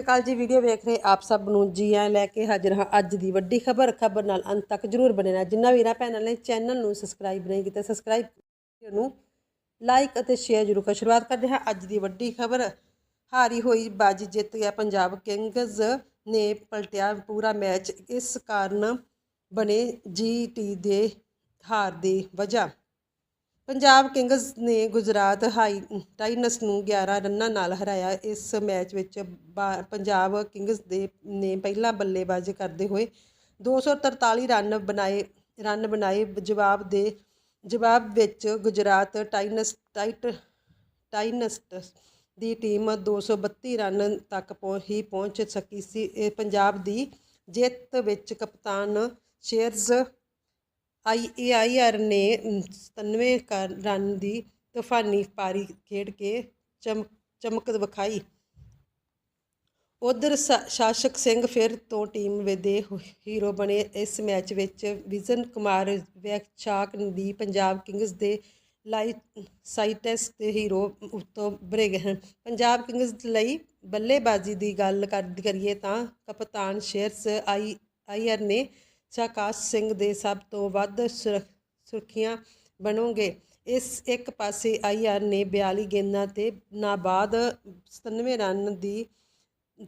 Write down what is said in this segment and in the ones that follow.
ਸਤਿ ਸ਼੍ਰੀ ਅਕਾਲ ਜੀ ਵੀਡੀਓ ਵੇਖ ਰਹੇ ਆਪ ਸਭ ਨੂੰ ਜੀ ਆਇਆਂ ਲੈ ਕੇ ਹਾਜ਼ਰ ਹਾਂ ਅੱਜ ਦੀ ਵੱਡੀ ਖਬਰ। ਖਬਰ ਨਾਲ ਅੰਤ ਤੱਕ ਜਰੂਰ ਬਣੇ ਰਹਿਣਾ ਜਿੰਨਾ ਵੀਰਾਂ ਭੈਣਾਂ ਨੇ ਚੈਨਲ ਨੂੰ ਸਬਸਕ੍ਰਾਈਬ ਨਹੀਂ ਕੀਤਾ ਸਬਸਕ੍ਰਾਈਬ ਵੀਡੀਓ ਨੂੰ ਲਾਈਕ ਅਤੇ ਸ਼ੇਅਰ ਜਰੂਰ ਕਰ। ਸ਼ੁਰੂਆਤ ਕਰਦੇ ਹਾਂ ਅੱਜ ਦੀ ਵੱਡੀ ਖਬਰ। ਹਾਰੀ ਹੋਈ ਬਾਜੀ ਜਿੱਤ ਗਿਆ ਪੰਜਾਬ। ਕਿੰਗਜ਼ ਨੇ ਪਲਟਿਆ ਪੂਰਾ ਮੈਚ। ਇਸ ਕਾਰਨ ਬਣੇ ਜੀਟੀ ਦੇ ਹਾਰ ਦੀ ਵਜ੍ਹਾ। ਪੰਜਾਬ ਕਿੰਗਜ਼ ਨੇ ਗੁਜਰਾਤ ਹਾਈ ਟਾਈਨਸ ਨੂੰ 11 ਰਨਾਂ ਨਾਲ ਹਰਾਇਆ। ਇਸ ਮੈਚ ਵਿੱਚ ਬਾ- ਪੰਜਾਬ ਕਿੰਗਜ਼ ਦੇ ਨੇ ਪਹਿਲਾਂ ਬੱਲੇਬਾਜ਼ੀ ਕਰਦੇ ਹੋਏ 243 ਰਨ ਬਣਾਏ ਰਨ ਬਣਾਏ। ਜਵਾਬ ਦੇ, ਜਵਾਬ ਵਿੱਚ ਗੁਜਰਾਤ ਟਾਈਨਸ, ਟਾਈਟ, ਟਾਈਨਸਟ ਦੀ ਟੀਮ 232 ਰਨ ਤੱਕ ਪਹੁੰ- ਹੀ ਪਹੁੰਚ ਸਕੀ ਸੀ। ਇਹ ਪੰਜਾਬ ਦੀ ਜਿੱਤ ਵਿੱਚ ਕਪਤਾਨ ਸ਼ੇਰਜ਼ ਆਈਏਆਈਆਰ ਨੇ 97 ਕਰ- ਰਨ ਦੀ ਤੂਫਾਨੀ ਪਾਰੀ ਖੇਡ ਕੇ ਚਮਕ ਚਮਕ ਵਿਖਾਈ। ਉਧਰ ਸ਼ਾਸਕ ਸਿੰਘ ਫਿਰ ਤੋਂ ਟੀਮ ਦੇ ਹੀਰੋ ਬਣੇ। ਇਸ ਮੈਚ ਵਿੱਚ ਵਿਜਨ ਕੁਮਾਰ ਵੈਕਸ਼ਾਕ ਦੀ ਪੰਜਾਬ ਕਿੰਗਜ਼ ਦੇ ਲਾਈ, ਸਾਈਟਸ ਦੇ ਹੀਰੋ ਉੱਤੋਂ ਭਰੇ ਗਏ ਹਨ। ਪੰਜਾਬ ਕਿੰਗਜ਼ ਲਈ ਬੱਲੇਬਾਜ਼ੀ ਦੀ ਗੱਲ ਕਰ, ਕਰੀਏ ਤਾਂ ਕਪਤਾਨ ਸ਼ੇਰਸ ਆਈ ਆਈਆਰ ਨੇ ਸ਼ਾਕਾਸ਼ ਸਿੰਘ ਦੇ ਸਭ ਤੋਂ ਵੱਧ ਸੁਰ- ਸੁਰਖੀਆਂ ਬਣੋਗੇ। ਇਸ ਇੱਕ ਪਾਸੇ ਆਈਆਰ ਨੇ 42 ਗੇਂਦਾਂ ਤੇ ਨਾਬਾਦ 97 ਰਨ ਦੀ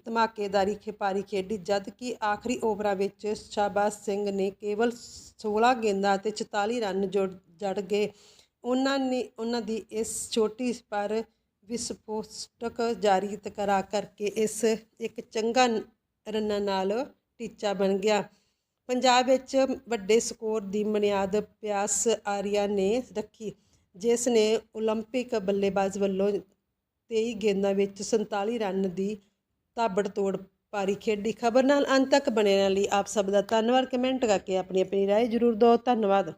ਧਮਾਕੇਦਾਰੀ ਖਿਪਾਰੀ ਖੇਡੀ, ਜਦ ਕਿ ਆਖਰੀ ਓਵਰਾਂ ਵਿੱਚ ਸ਼ਾਬਾਸ਼ ਸਿੰਘ ਨੇ ਕੇਵਲ 16 ਗੇਂਦਾਂ ਤੇ 44 ਰਨ ਜੋੜ, ਜੜ ਗਏ। ਉਹਨਾਂ ਨੇ, ਉਹਨਾਂ ਦੀ ਇਸ ਛੋਟੀ ਪਰ ਵਿਸਫੋਟਕ ਜਾਰੀ ਤਕਰਾ ਕਰਕੇ ਇਸ ਇੱਕ ਚੰਗਾ ਰਨਾਂ ਨਾਲ ਟੀਚਾ ਬਣ ਗਿਆ। ਪੰਜਾਬ ਵਿੱਚ ਵੱਡੇ ਸਕੋਰ ਦੀ ਬੁਨਿਆਦ ਪਿਆਸ ਆਰੀਆ ਨੇ ਰੱਖੀ ਜਿਸ ਨੇ 올림픽 ਬੱਲੇਬਾਜ਼ ਵੱਲੋਂ 23 ਗੇਂਦਾਂ ਵਿੱਚ 47 ਰਨ ਦੀ ਤਾਬੜਤੋੜ ਪਾਰੀ ਖੇਡੀ ਖਬਰ ਨਾਲ ਅੰਤ ਤੱਕ ਬਣੇ ਰਹਿਣ ਲਈ ਆਪ ਸਭ ਦਾ ਧੰਨਵਾਦ ਕਮੈਂਟ ਕਰਕੇ ਆਪਣੀ ਆਪਣੀ ਰਾਏ ਜ਼ਰੂਰ ਦਿਓ ਧੰਨਵਾਦ